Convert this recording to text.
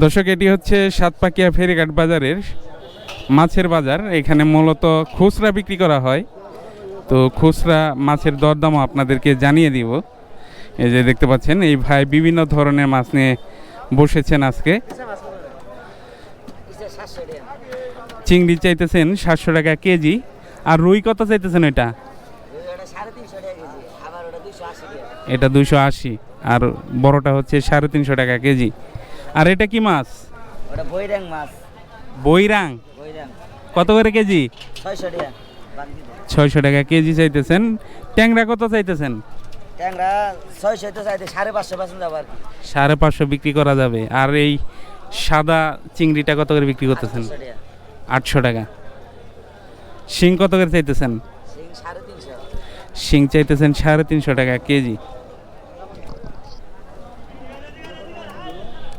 দর্শক, এটি হচ্ছে সাতপাকিয়া ফেরিঘাট বাজারের মাছের বাজার। এখানে মূলত খুচরা বিক্রি করা হয়। তো খুচরা মাছের দরদামও আপনাদেরকে জানিয়ে দিব। এই যে দেখতে পাচ্ছেন, এই ভাই বিভিন্ন ধরনের মাছ নিয়ে বসেছেন আজকে। চিংড়ি চাইতেছেন সাতশো টাকা কেজি। আর রুই কত চাইতেছেন এটা? এটা দুশো আশি। আর বড়টা হচ্ছে সাড়ে তিনশো টাকা কেজি। আর এটা কি মাছ? ওটা বৈরাং মাছ। বৈরাং? কত করে কেজি? ছয়শো টাকা। কেজি চাইতেছেন। ট্যাংরা কত চাইতেছেন? সাড়ে পাঁচশো বিক্রি করা যাবে। আর এই সাদা চিংড়িটা কত করে বিক্রি করতেছেন? আটশো টাকা। শিং কত করে চাইতেছেন? শিং চাইতেছেন সাড়ে তিনশো টাকা কেজি।